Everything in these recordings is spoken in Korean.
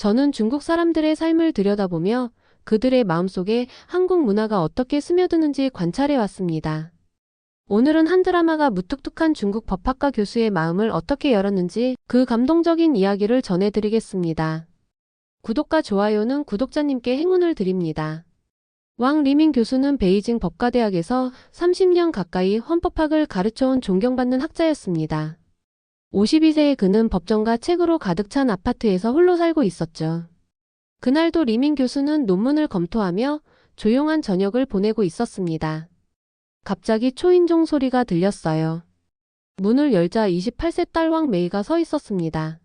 저는 중국 사람들의 삶을 들여다보며 그들의 마음속에 한국 문화가 어떻게 스며드는지 관찰해 왔습니다. 오늘은 한 드라마가 무뚝뚝한 중국 법학과 교수의 마음을 어떻게 열었는지 그 감동적인 이야기를 전해드리겠습니다. 구독과 좋아요는 구독자님께 행운을 드립니다. 왕 리민 교수는 베이징 법과대학에서 30년 가까이 헌법학을 가르쳐온 존경받는 학자였습니다. 52세의 그는 법정과 책으로 가득 찬 아파트에서 홀로 살고 있었죠. 그날도 리민 교수는 논문을 검토하며 조용한 저녁을 보내고 있었습니다. 갑자기 초인종 소리가 들렸어요. 문을 열자 28세 딸왕 메이가 서 있었습니다.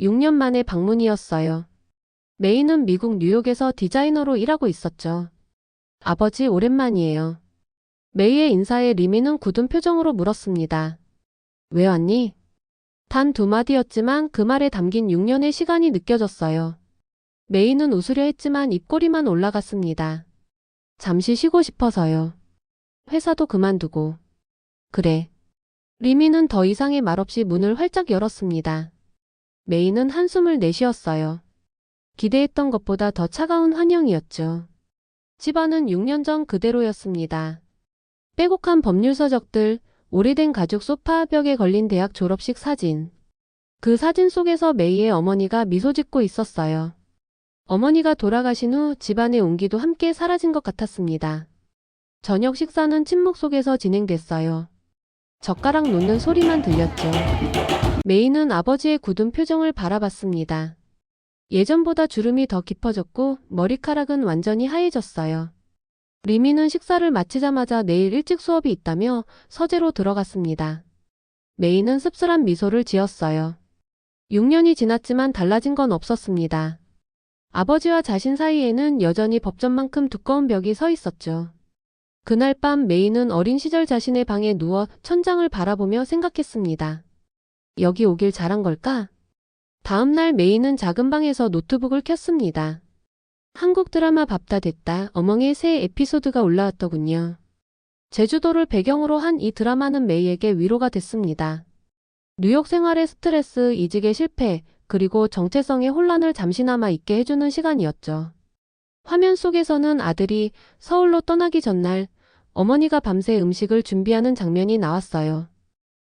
6년 만의 방문이었어요. 메이는 미국 뉴욕에서 디자이너로 일하고 있었죠. 아버지 오랜만이에요. 메이의 인사에 리미는 굳은 표정으로 물었습니다. 왜 왔니? 단 두 마디였지만 그 말에 담긴 6년의 시간이 느껴졌어요. 메이는 웃으려 했지만 입꼬리만 올라갔습니다. 잠시 쉬고 싶어서요. 회사도 그만두고. 그래. 리미는 더 이상의 말 없이 문을 활짝 열었습니다. 메이는 한숨을 내쉬었어요. 기대했던 것보다 더 차가운 환영이었죠. 집안은 6년 전 그대로였습니다. 빼곡한 법률 서적들, 오래된 가죽 소파 벽에 걸린 대학 졸업식 사진. 그 사진 속에서 메이의 어머니가 미소 짓고 있었어요. 어머니가 돌아가신 후 집안의 온기도 함께 사라진 것 같았습니다. 저녁 식사는 침묵 속에서 진행됐어요. 젓가락 놓는 소리만 들렸죠. 메이는 아버지의 굳은 표정을 바라봤습니다. 예전보다 주름이 더 깊어졌고 머리카락은 완전히 하얘졌어요. 리미는 식사를 마치자마자 내일 일찍 수업이 있다며 서재로 들어갔습니다. 메이는 씁쓸한 미소를 지었어요. 6년이 지났지만 달라진 건 없었습니다. 아버지와 자신 사이에는 여전히 법전만큼 두꺼운 벽이 서 있었죠. 그날 밤 메이는 어린 시절 자신의 방에 누워 천장을 바라보며 생각했습니다. 여기 오길 잘한 걸까? 다음 날 메이는 작은 방에서 노트북을 켰습니다. 한국 드라마 밥 다 됐다 어멍의 새 에피소드가 올라왔더군요. 제주도를 배경으로 한 이 드라마는 메이에게 위로가 됐습니다. 뉴욕 생활의 스트레스, 이직의 실패, 그리고 정체성의 혼란을 잠시나마 잊게 해주는 시간이었죠. 화면 속에서는 아들이 서울로 떠나기 전날 어머니가 밤새 음식을 준비하는 장면이 나왔어요.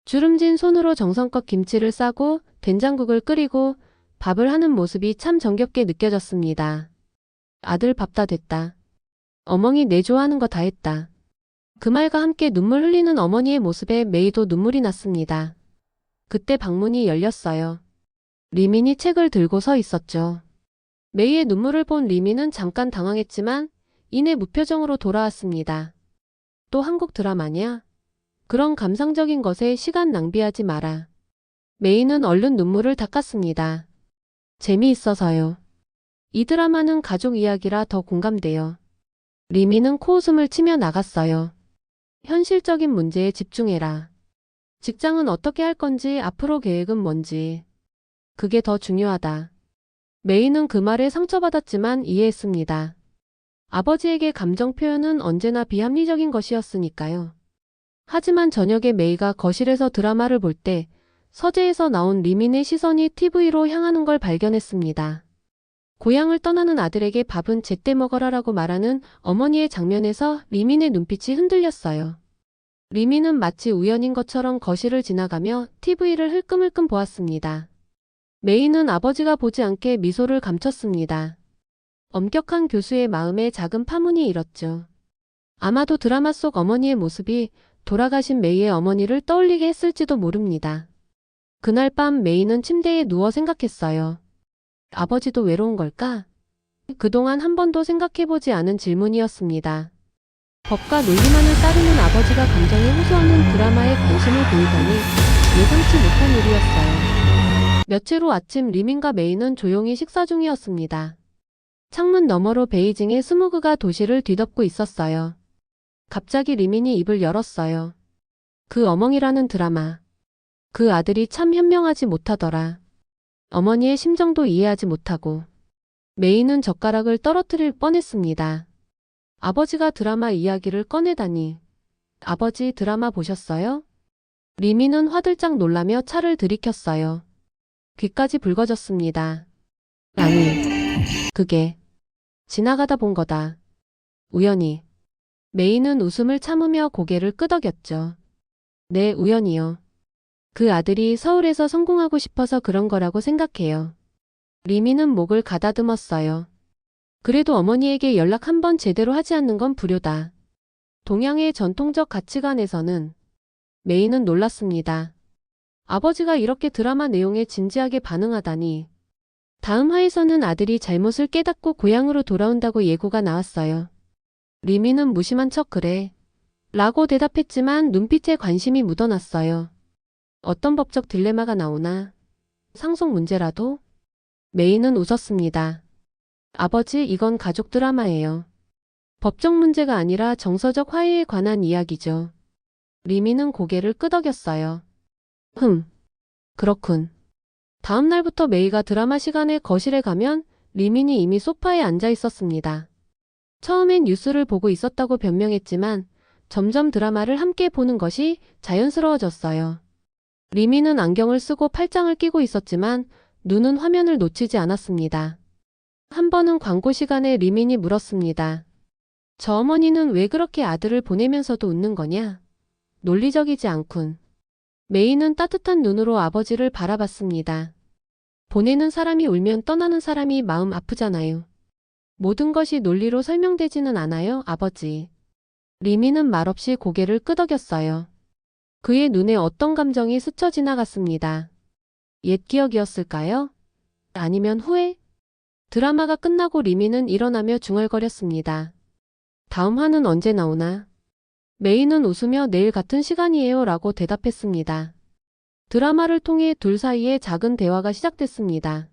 주름진 손으로 정성껏 김치를 싸고 된장국을 끓이고 밥을 하는 모습이 참 정겹게 느껴졌습니다. 아들 밥 다 됐다. 어멍이 내 좋아하는 거 다 했다. 그 말과 함께 눈물 흘리는 어머니의 모습에 메이도 눈물이 났습니다. 그때 방문이 열렸어요. 리민이 책을 들고 서 있었죠. 메이의 눈물을 본 리민은 잠깐 당황했지만 이내 무표정으로 돌아왔습니다. 또 한국 드라마냐? 그런 감상적인 것에 시간 낭비하지 마라. 메이는 얼른 눈물을 닦았습니다. 재미있어서요. 이 드라마는 가족 이야기라 더 공감돼요. 리미는 코웃음을 치며 나갔어요. 현실적인 문제에 집중해라. 직장은 어떻게 할 건지 앞으로 계획은 뭔지. 그게 더 중요하다. 메이는 그 말에 상처받았지만 이해했습니다. 아버지에게 감정 표현은 언제나 비합리적인 것이었으니까요. 하지만 저녁에 메이가 거실에서 드라마를 볼 때 서재에서 나온 리민의 시선이 TV로 향하는 걸 발견했습니다. 고향을 떠나는 아들에게 밥은 제때 먹어라라고 말하는 어머니의 장면에서 리민의 눈빛이 흔들렸어요. 리민은 마치 우연인 것처럼 거실을 지나가며 TV를 흘끔흘끔 보았습니다. 메이는 아버지가 보지 않게 미소를 감췄습니다. 엄격한 교수의 마음에 작은 파문이 일었죠. 아마도 드라마 속 어머니의 모습이 돌아가신 메이의 어머니를 떠올리게 했을지도 모릅니다. 그날 밤 메이는 침대에 누워 생각했어요. 아버지도 외로운 걸까? 그동안 한 번도 생각해보지 않은 질문이었습니다. 법과 논리만을 따르는 아버지가 감정에 호소하는 드라마에 관심을 보이다니 예상치 못한 일이었어요. 며칠 후 아침 리민과 메이는 조용히 식사 중이었습니다. 창문 너머로 베이징의 스모그가 도시를 뒤덮고 있었어요. 갑자기 리민이 입을 열었어요. 그 어멍이라는 드라마. 그 아들이 참 현명하지 못하더라. 어머니의 심정도 이해하지 못하고. 메이는 젓가락을 떨어뜨릴 뻔했습니다. 아버지가 드라마 이야기를 꺼내다니. 아버지 드라마 보셨어요? 리미는 화들짝 놀라며 차를 들이켰어요. 귀까지 붉어졌습니다. 아니, 그게 지나가다 본 거다. 우연히. 메이는 웃음을 참으며 고개를 끄덕였죠. 네, 우연이요. 그 아들이 서울에서 성공하고 싶어서 그런 거라고 생각해요. 리미는 목을 가다듬었어요. 그래도 어머니에게 연락 한 번 제대로 하지 않는 건 불효다. 동양의 전통적 가치관에서는 메이는 놀랐습니다. 아버지가 이렇게 드라마 내용에 진지하게 반응하다니. 다음 화에서는 아들이 잘못을 깨닫고 고향으로 돌아온다고 예고가 나왔어요. 리미는 무심한 척 그래. 라고 대답했지만 눈빛에 관심이 묻어났어요. 어떤 법적 딜레마가 나오나? 상속 문제라도? 메이는 웃었습니다. 아버지, 이건 가족 드라마예요. 법적 문제가 아니라 정서적 화해에 관한 이야기죠. 리미는 고개를 끄덕였어요. 흠, 그렇군. 다음 날부터 메이가 드라마 시간에 거실에 가면 리민이 이미 소파에 앉아 있었습니다. 처음엔 뉴스를 보고 있었다고 변명했지만 점점 드라마를 함께 보는 것이 자연스러워졌어요. 리민은 안경을 쓰고 팔짱을 끼고 있었지만 눈은 화면을 놓치지 않았습니다. 한 번은 광고 시간에 리민이 물었습니다. 저 어머니는 왜 그렇게 아들을 보내면서도 웃는 거냐? 논리적이지 않군. 메이는 따뜻한 눈으로 아버지를 바라봤습니다. 보내는 사람이 울면 떠나는 사람이 마음 아프잖아요. 모든 것이 논리로 설명되지는 않아요, 아버지. 리미는 말없이 고개를 끄덕였어요. 그의 눈에 어떤 감정이 스쳐 지나갔습니다. 옛 기억이었을까요? 아니면 후회? 드라마가 끝나고 리미는 일어나며 중얼거렸습니다. 다음 화는 언제 나오나? 메이는 웃으며 내일 같은 시간이에요 라고 대답했습니다. 드라마를 통해 둘 사이에 작은 대화가 시작됐습니다.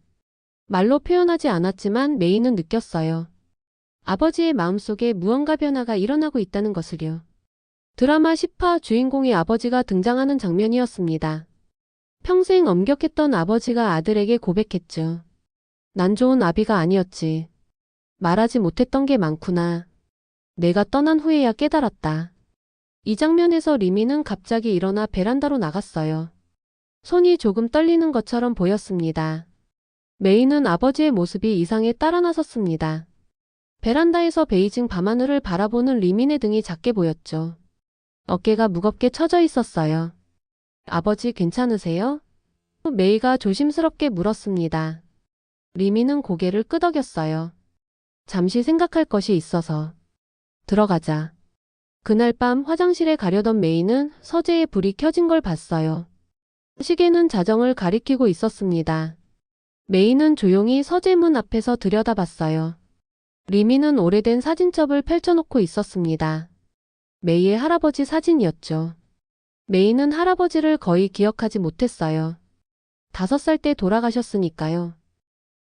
말로 표현하지 않았지만 메이는 느꼈어요. 아버지의 마음속에 무언가 변화가 일어나고 있다는 것을요. 드라마 10화 주인공의 아버지가 등장하는 장면이었습니다. 평생 엄격했던 아버지가 아들에게 고백했죠. 난 좋은 아비가 아니었지. 말하지 못했던 게 많구나. 내가 떠난 후에야 깨달았다. 이 장면에서 리미는 갑자기 일어나 베란다로 나갔어요. 손이 조금 떨리는 것처럼 보였습니다. 메이는 아버지의 모습이 이상해 따라 나섰습니다. 베란다에서 베이징 밤하늘을 바라보는 리민의 등이 작게 보였죠. 어깨가 무겁게 처져 있었어요. 아버지 괜찮으세요? 메이가 조심스럽게 물었습니다. 리민은 고개를 끄덕였어요. 잠시 생각할 것이 있어서. 들어가자. 그날 밤 화장실에 가려던 메이는 서재에 불이 켜진 걸 봤어요. 시계는 자정을 가리키고 있었습니다. 메이는 조용히 서재 문 앞에서 들여다봤어요. 리미는 오래된 사진첩을 펼쳐놓고 있었습니다. 메이의 할아버지 사진이었죠. 메이는 할아버지를 거의 기억하지 못했어요. 다섯 살 때 돌아가셨으니까요.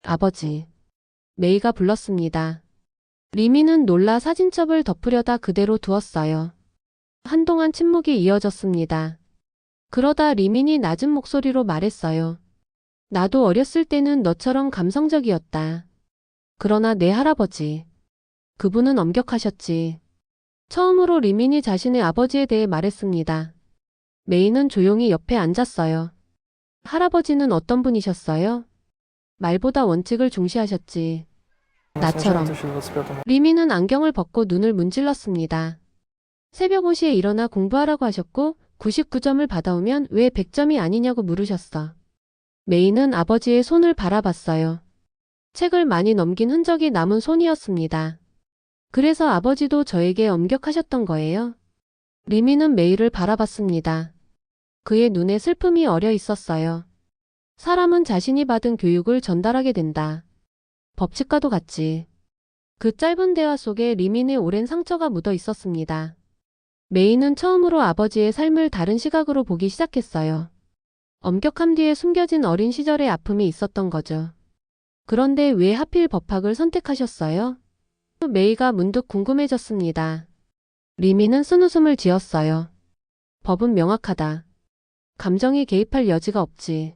아버지. 메이가 불렀습니다. 리미는 놀라 사진첩을 덮으려다 그대로 두었어요. 한동안 침묵이 이어졌습니다. 그러다 리민이 낮은 목소리로 말했어요. 나도 어렸을 때는 너처럼 감성적이었다. 그러나 내 할아버지. 그분은 엄격하셨지. 처음으로 리민이 자신의 아버지에 대해 말했습니다. 메이는 조용히 옆에 앉았어요. 할아버지는 어떤 분이셨어요? 말보다 원칙을 중시하셨지. 나처럼. 리미는 안경을 벗고 눈을 문질렀습니다. 새벽 5시에 일어나 공부하라고 하셨고 99점을 받아오면 왜 100점이 아니냐고 물으셨어. 메이는 아버지의 손을 바라봤어요. 책을 많이 넘긴 흔적이 남은 손이었습니다. 그래서 아버지도 저에게 엄격하셨던 거예요. 리미는 메이를 바라봤습니다. 그의 눈에 슬픔이 어려 있었어요. 사람은 자신이 받은 교육을 전달하게 된다. 법칙과도 같지. 그 짧은 대화 속에 리민의 오랜 상처가 묻어 있었습니다. 메이는 처음으로 아버지의 삶을 다른 시각으로 보기 시작했어요. 엄격함 뒤에 숨겨진 어린 시절의 아픔이 있었던 거죠. 그런데 왜 하필 법학을 선택하셨어요? 메이가 문득 궁금해졌습니다. 리미는 쓴웃음을 지었어요. 법은 명확하다. 감정이 개입할 여지가 없지.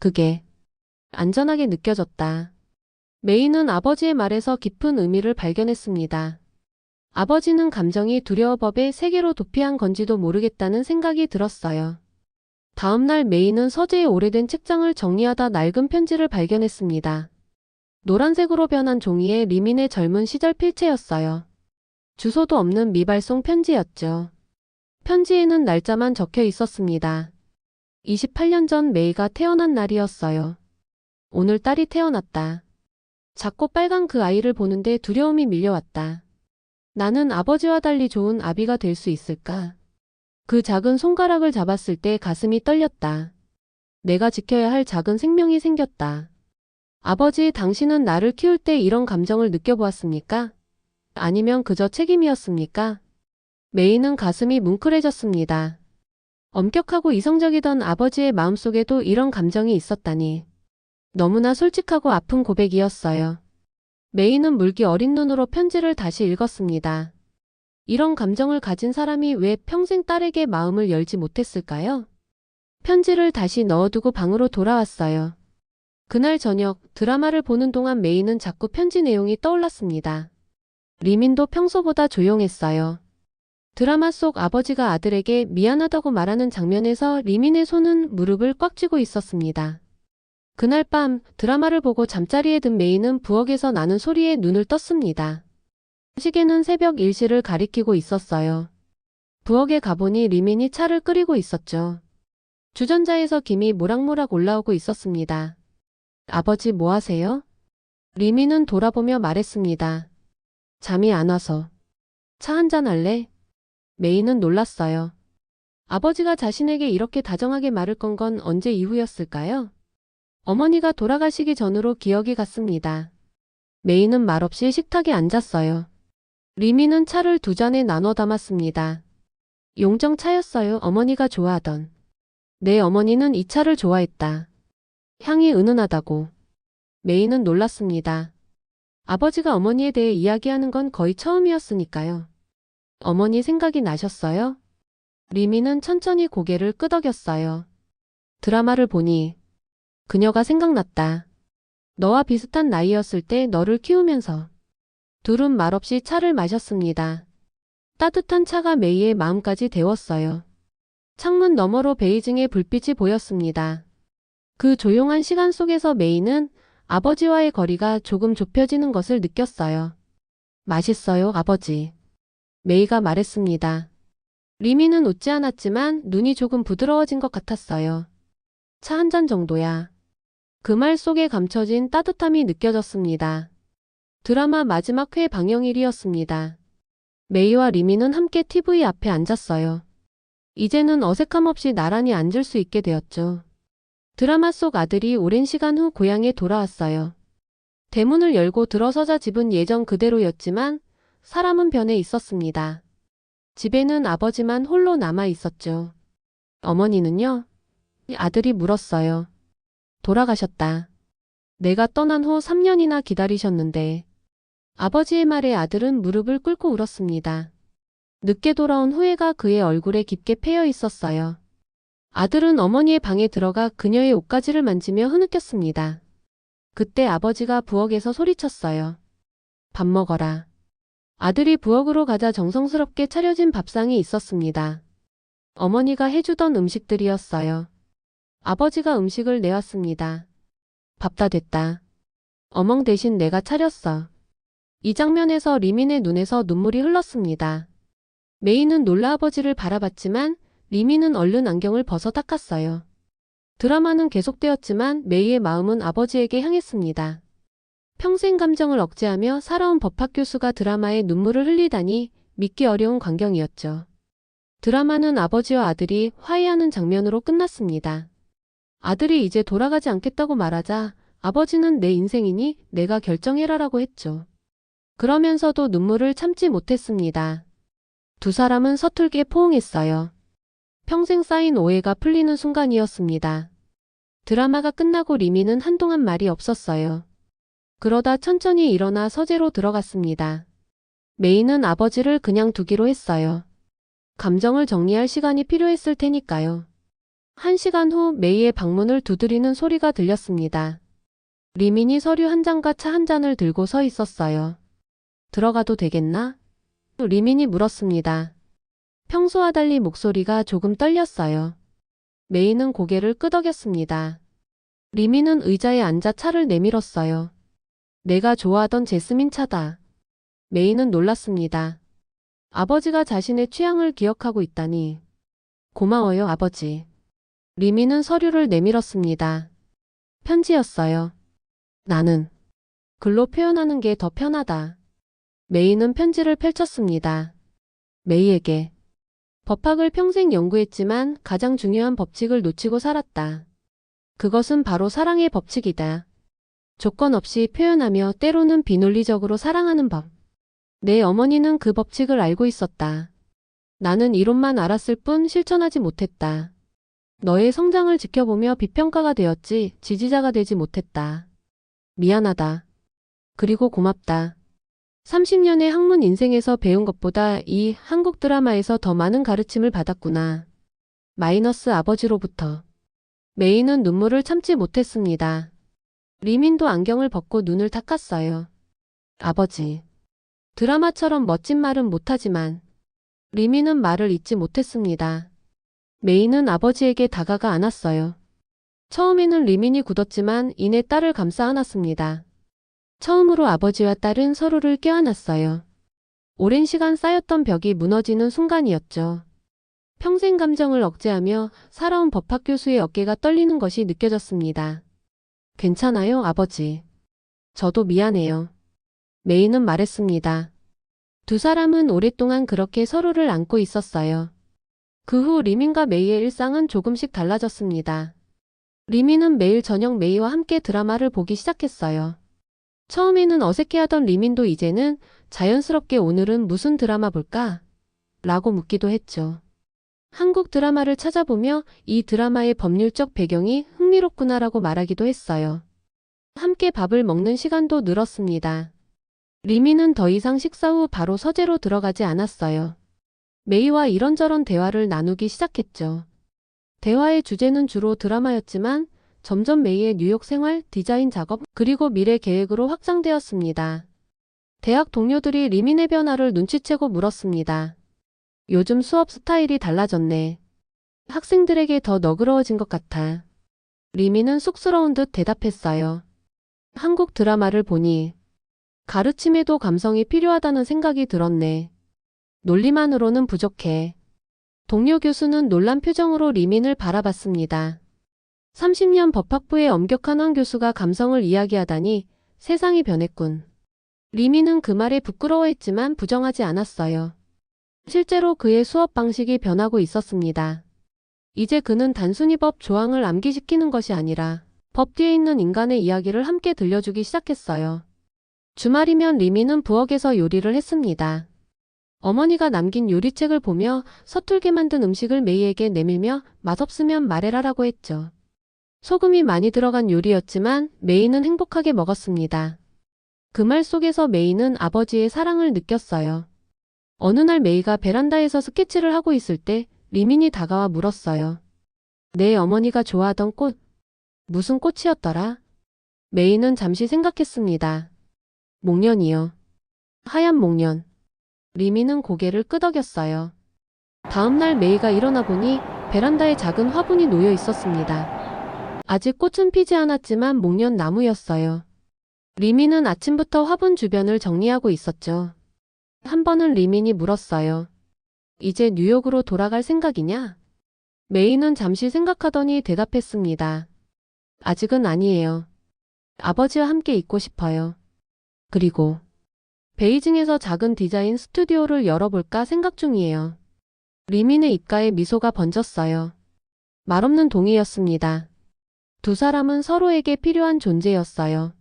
그게 안전하게 느껴졌다. 메이는 아버지의 말에서 깊은 의미를 발견했습니다. 아버지는 감정이 두려워 법의 세계로 도피한 건지도 모르겠다는 생각이 들었어요. 다음날 메이는 서재의 오래된 책장을 정리하다 낡은 편지를 발견했습니다. 노란색으로 변한 종이에 리민의 젊은 시절 필체였어요. 주소도 없는 미발송 편지였죠. 편지에는 날짜만 적혀 있었습니다. 28년 전 메이가 태어난 날이었어요. 오늘 딸이 태어났다. 작고 빨간 그 아이를 보는데 두려움이 밀려왔다. 나는 아버지와 달리 좋은 아비가 될 수 있을까? 그 작은 손가락을 잡았을 때 가슴이 떨렸다. 내가 지켜야 할 작은 생명이 생겼다. 아버지, 당신은 나를 키울 때 이런 감정을 느껴보았습니까? 아니면 그저 책임이었습니까? 메이는 가슴이 뭉클해졌습니다. 엄격하고 이성적이던 아버지의 마음속에도 이런 감정이 있었다니. 너무나 솔직하고 아픈 고백이었어요. 메이는 물기 어린 눈으로 편지를 다시 읽었습니다. 이런 감정을 가진 사람이 왜 평생 딸에게 마음을 열지 못했을까요? 편지를 다시 넣어두고 방으로 돌아왔어요. 그날 저녁 드라마를 보는 동안 메이는 자꾸 편지 내용이 떠올랐습니다. 리민도 평소보다 조용했어요. 드라마 속 아버지가 아들에게 미안하다고 말하는 장면에서 리민의 손은 무릎을 꽉 쥐고 있었습니다. 그날 밤 드라마를 보고 잠자리에 든 메이는 부엌에서 나는 소리에 눈을 떴습니다. 시계는 새벽 일시를 가리키고 있었어요. 부엌에 가보니 리민이 차를 끓이고 있었죠. 주전자에서 김이 모락모락 올라오고 있었습니다. 아버지 뭐 하세요? 리민은 돌아보며 말했습니다. 잠이 안 와서. 차 한잔 할래? 메이는 놀랐어요. 아버지가 자신에게 이렇게 다정하게 말을 건 건 언제 이후였을까요? 어머니가 돌아가시기 전으로 기억이 갔습니다. 메이는 말없이 식탁에 앉았어요. 리미는 차를 두 잔에 나눠 담았습니다. 용정 차였어요. 어머니가 좋아하던. 내 어머니는 이 차를 좋아했다. 향이 은은하다고. 메이는 놀랐습니다. 아버지가 어머니에 대해 이야기하는 건 거의 처음이었으니까요. 어머니 생각이 나셨어요? 리미는 천천히 고개를 끄덕였어요. 드라마를 보니 그녀가 생각났다. 너와 비슷한 나이였을 때 너를 키우면서 둘은 말없이 차를 마셨습니다. 따뜻한 차가 메이의 마음까지 데웠어요. 창문 너머로 베이징의 불빛이 보였습니다. 그 조용한 시간 속에서 메이는 아버지와의 거리가 조금 좁혀지는 것을 느꼈어요. 맛있어요, 아버지. 메이가 말했습니다. 리미는 웃지 않았지만 눈이 조금 부드러워진 것 같았어요. 차 한 잔 정도야. 그 말 속에 감춰진 따뜻함이 느껴졌습니다. 드라마 마지막 회 방영일이었습니다. 메이와 리미는 함께 TV 앞에 앉았어요. 이제는 어색함 없이 나란히 앉을 수 있게 되었죠. 드라마 속 아들이 오랜 시간 후 고향에 돌아왔어요. 대문을 열고 들어서자 집은 예전 그대로였지만 사람은 변해 있었습니다. 집에는 아버지만 홀로 남아 있었죠. 어머니는요? 아들이 물었어요. 돌아가셨다. 내가 떠난 후 3년이나 기다리셨는데 아버지의 말에 아들은 무릎을 꿇고 울었습니다. 늦게 돌아온 후회가 그의 얼굴에 깊게 패여 있었어요. 아들은 어머니의 방에 들어가 그녀의 옷가지를 만지며 흐느꼈습니다. 그때 아버지가 부엌에서 소리쳤어요. 밥 먹어라. 아들이 부엌으로 가자 정성스럽게 차려진 밥상이 있었습니다. 어머니가 해주던 음식들이었어요. 아버지가 음식을 내왔습니다. 밥 다 됐다. 어멍 대신 내가 차렸어. 이 장면에서 리민의 눈에서 눈물이 흘렀습니다. 메이는 놀라 아버지를 바라봤지만 리민은 얼른 안경을 벗어 닦았어요. 드라마는 계속되었지만 메이의 마음은 아버지에게 향했습니다. 평생 감정을 억제하며 살아온 법학 교수가 드라마에 눈물을 흘리다니 믿기 어려운 광경이었죠. 드라마는 아버지와 아들이 화해하는 장면으로 끝났습니다. 아들이 이제 돌아가지 않겠다고 말하자 아버지는 내 인생이니 내가 결정해라라고 했죠. 그러면서도 눈물을 참지 못했습니다. 두 사람은 서툴게 포옹했어요. 평생 쌓인 오해가 풀리는 순간이었습니다. 드라마가 끝나고 리미는 한동안 말이 없었어요. 그러다 천천히 일어나 서재로 들어갔습니다. 메이는 아버지를 그냥 두기로 했어요. 감정을 정리할 시간이 필요했을 테니까요. 한 시간 후 메이의 방문을 두드리는 소리가 들렸습니다. 리민이 서류 한 장과 차 한 잔을 들고 서 있었어요. 들어가도 되겠나? 리민이 물었습니다. 평소와 달리 목소리가 조금 떨렸어요. 메이는 고개를 끄덕였습니다. 리민은 의자에 앉아 차를 내밀었어요. 내가 좋아하던 제스민 차다. 메이는 놀랐습니다. 아버지가 자신의 취향을 기억하고 있다니. 고마워요, 아버지. 리미는 서류를 내밀었습니다. 편지였어요. 나는 글로 표현하는 게 더 편하다. 메이는 편지를 펼쳤습니다. 메이에게 법학을 평생 연구했지만 가장 중요한 법칙을 놓치고 살았다. 그것은 바로 사랑의 법칙이다. 조건 없이 표현하며 때로는 비논리적으로 사랑하는 법. 내 어머니는 그 법칙을 알고 있었다. 나는 이론만 알았을 뿐 실천하지 못했다. 너의 성장을 지켜보며 비평가가 되었지 지지자가 되지 못했다. 미안하다. 그리고 고맙다. 30년의 학문 인생에서 배운 것보다 이 한국 드라마에서 더 많은 가르침을 받았구나. 마이너스 아버지로부터. 메이는 눈물을 참지 못했습니다. 리민도 안경을 벗고 눈을 닦았어요. 아버지. 드라마처럼 멋진 말은 못하지만 리민은 말을 잇지 못했습니다. 메이는 아버지에게 다가가 안았어요. 처음에는 리민이 굳었지만 이내 딸을 감싸 안았습니다. 처음으로 아버지와 딸은 서로를 껴안았어요. 오랜 시간 쌓였던 벽이 무너지는 순간이었죠. 평생 감정을 억제하며 살아온 법학 교수의 어깨가 떨리는 것이 느껴졌습니다. 괜찮아요, 아버지. 저도 미안해요. 메이는 말했습니다. 두 사람은 오랫동안 그렇게 서로를 안고 있었어요. 그 후 리민과 메이의 일상은 조금씩 달라졌습니다. 리민은 매일 저녁 메이와 함께 드라마를 보기 시작했어요. 처음에는 어색해하던 리민도 이제는 자연스럽게 오늘은 무슨 드라마 볼까? 라고 묻기도 했죠. 한국 드라마를 찾아보며 이 드라마의 법률적 배경이 흥미롭구나라고 말하기도 했어요. 함께 밥을 먹는 시간도 늘었습니다. 리미는 더 이상 식사 후 바로 서재로 들어가지 않았어요. 메이와 이런저런 대화를 나누기 시작했죠. 대화의 주제는 주로 드라마였지만 점점 메이의 뉴욕 생활, 디자인 작업, 그리고 미래 계획으로 확장되었습니다. 대학 동료들이 리민의 변화를 눈치채고 물었습니다. 요즘 수업 스타일이 달라졌네. 학생들에게 더 너그러워진 것 같아. 리미는 쑥스러운 듯 대답했어요. 한국 드라마를 보니 가르침에도 감성이 필요하다는 생각이 들었네. 논리만으로는 부족해. 동료 교수는 놀란 표정으로 리민을 바라봤습니다. 30년 법학부의 엄격한 한 교수가 감성을 이야기하다니 세상이 변했군. 리민은 그 말에 부끄러워했지만 부정하지 않았어요. 실제로 그의 수업 방식이 변하고 있었습니다. 이제 그는 단순히 법 조항을 암기시키는 것이 아니라 법 뒤에 있는 인간의 이야기를 함께 들려주기 시작했어요. 주말이면 리미는 부엌에서 요리를 했습니다. 어머니가 남긴 요리책을 보며 서툴게 만든 음식을 메이에게 내밀며 맛없으면 말해라라고 했죠. 소금이 많이 들어간 요리였지만 메이는 행복하게 먹었습니다. 그 말 속에서 메이는 아버지의 사랑을 느꼈어요. 어느 날 메이가 베란다에서 스케치를 하고 있을 때 리민이 다가와 물었어요. 내 어머니가 좋아하던 꽃, 무슨 꽃이었더라? 메이는 잠시 생각했습니다. 목련이요. 하얀 목련. 리미는 고개를 끄덕였어요. 다음날 메이가 일어나 보니 베란다에 작은 화분이 놓여 있었습니다. 아직 꽃은 피지 않았지만 목련 나무였어요. 리미는 아침부터 화분 주변을 정리하고 있었죠. 한 번은 리민이 물었어요. 이제 뉴욕으로 돌아갈 생각이냐? 메이는 잠시 생각하더니 대답했습니다. 아직은 아니에요. 아버지와 함께 있고 싶어요. 그리고 베이징에서 작은 디자인 스튜디오를 열어볼까 생각 중이에요. 리민의 입가에 미소가 번졌어요. 말없는 동의였습니다. 두 사람은 서로에게 필요한 존재였어요.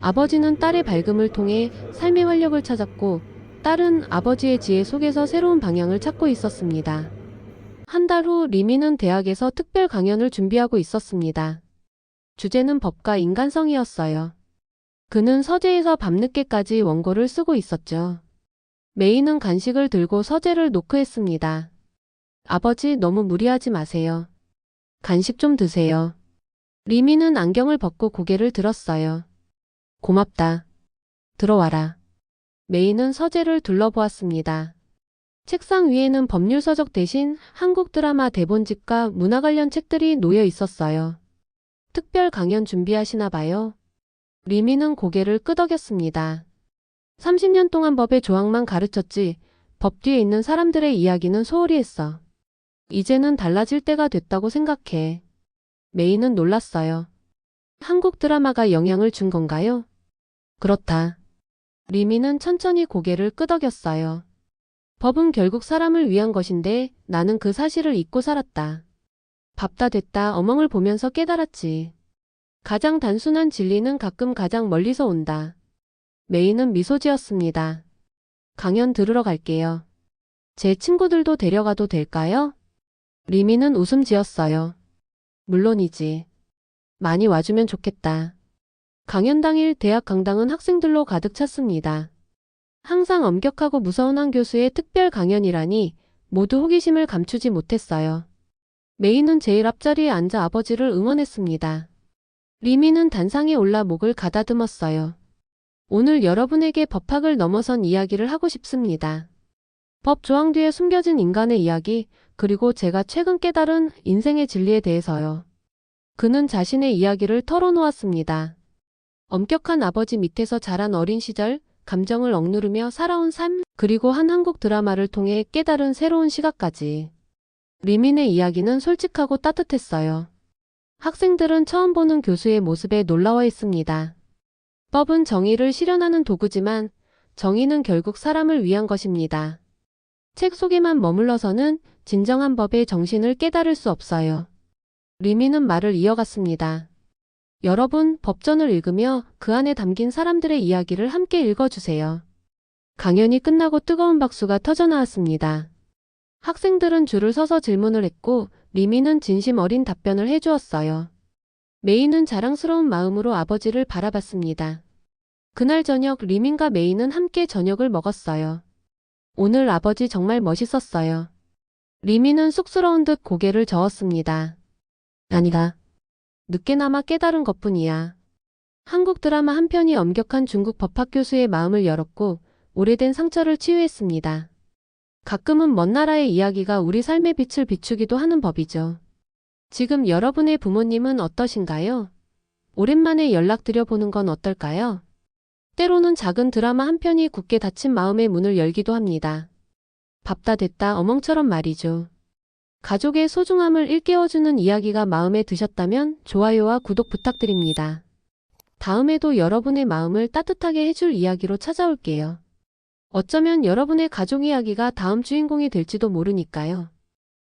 아버지는 딸의 밝음을 통해 삶의 활력을 찾았고 딸은 아버지의 지혜 속에서 새로운 방향을 찾고 있었습니다. 한 달 후 리미는 대학에서 특별 강연을 준비하고 있었습니다. 주제는 법과 인간성이었어요. 그는 서재에서 밤늦게까지 원고를 쓰고 있었죠. 메이는 간식을 들고 서재를 노크했습니다. 아버지 너무 무리하지 마세요. 간식 좀 드세요. 리미는 안경을 벗고 고개를 들었어요. 고맙다. 들어와라. 메이는 서재를 둘러보았습니다. 책상 위에는 법률 서적 대신 한국 드라마 대본집과 문화 관련 책들이 놓여 있었어요. 특별 강연 준비하시나 봐요. 리미는 고개를 끄덕였습니다. 30년 동안 법의 조항만 가르쳤지 법 뒤에 있는 사람들의 이야기는 소홀히 했어. 이제는 달라질 때가 됐다고 생각해. 메이는 놀랐어요. 한국 드라마가 영향을 준 건가요? 그렇다. 리미는 천천히 고개를 끄덕였어요. 법은 결국 사람을 위한 것인데 나는 그 사실을 잊고 살았다. 밥다 됐다 어멍을 보면서 깨달았지. 가장 단순한 진리는 가끔 가장 멀리서 온다. 메이는 미소 지었습니다. 강연 들으러 갈게요. 제 친구들도 데려가도 될까요? 리미는 웃음 지었어요. 물론이지. 많이 와주면 좋겠다. 강연 당일 대학 강당은 학생들로 가득 찼습니다. 항상 엄격하고 무서운 한 교수의 특별 강연이라니 모두 호기심을 감추지 못했어요. 메이는 제일 앞자리에 앉아 아버지를 응원했습니다. 리미는 단상에 올라 목을 가다듬었어요. 오늘 여러분에게 법학을 넘어선 이야기를 하고 싶습니다. 법 조항 뒤에 숨겨진 인간의 이야기, 그리고 제가 최근 깨달은 인생의 진리에 대해서요. 그는 자신의 이야기를 털어놓았습니다. 엄격한 아버지 밑에서 자란 어린 시절, 감정을 억누르며 살아온 삶, 그리고 한 한국 드라마를 통해 깨달은 새로운 시각까지. 리민의 이야기는 솔직하고 따뜻했어요. 학생들은 처음 보는 교수의 모습에 놀라워했습니다. 법은 정의를 실현하는 도구지만 정의는 결국 사람을 위한 것입니다. 책 속에만 머물러서는 진정한 법의 정신을 깨달을 수 없어요. 리미는 말을 이어갔습니다. 여러분, 법전을 읽으며 그 안에 담긴 사람들의 이야기를 함께 읽어주세요. 강연이 끝나고 뜨거운 박수가 터져나왔습니다. 학생들은 줄을 서서 질문을 했고, 리미는 진심 어린 답변을 해주었어요. 메이는 자랑스러운 마음으로 아버지를 바라봤습니다. 그날 저녁 리민과 메이는 함께 저녁을 먹었어요. 오늘 아버지 정말 멋있었어요. 리미는 쑥스러운 듯 고개를 저었습니다. 아니다. 늦게나마 깨달은 것뿐이야. 한국 드라마 한 편이 엄격한 중국 법학 교수의 마음을 열었고 오래된 상처를 치유했습니다. 가끔은 먼 나라의 이야기가 우리 삶의 빛을 비추기도 하는 법이죠. 지금 여러분의 부모님은 어떠신가요? 오랜만에 연락드려 보는 건 어떨까요? 때로는 작은 드라마 한 편이 굳게 닫힌 마음의 문을 열기도 합니다. 밥다 됐다 어멍처럼 말이죠. 가족의 소중함을 일깨워주는 이야기가 마음에 드셨다면 좋아요와 구독 부탁드립니다. 다음에도 여러분의 마음을 따뜻하게 해줄 이야기로 찾아올게요. 어쩌면 여러분의 가족 이야기가 다음 주인공이 될지도 모르니까요.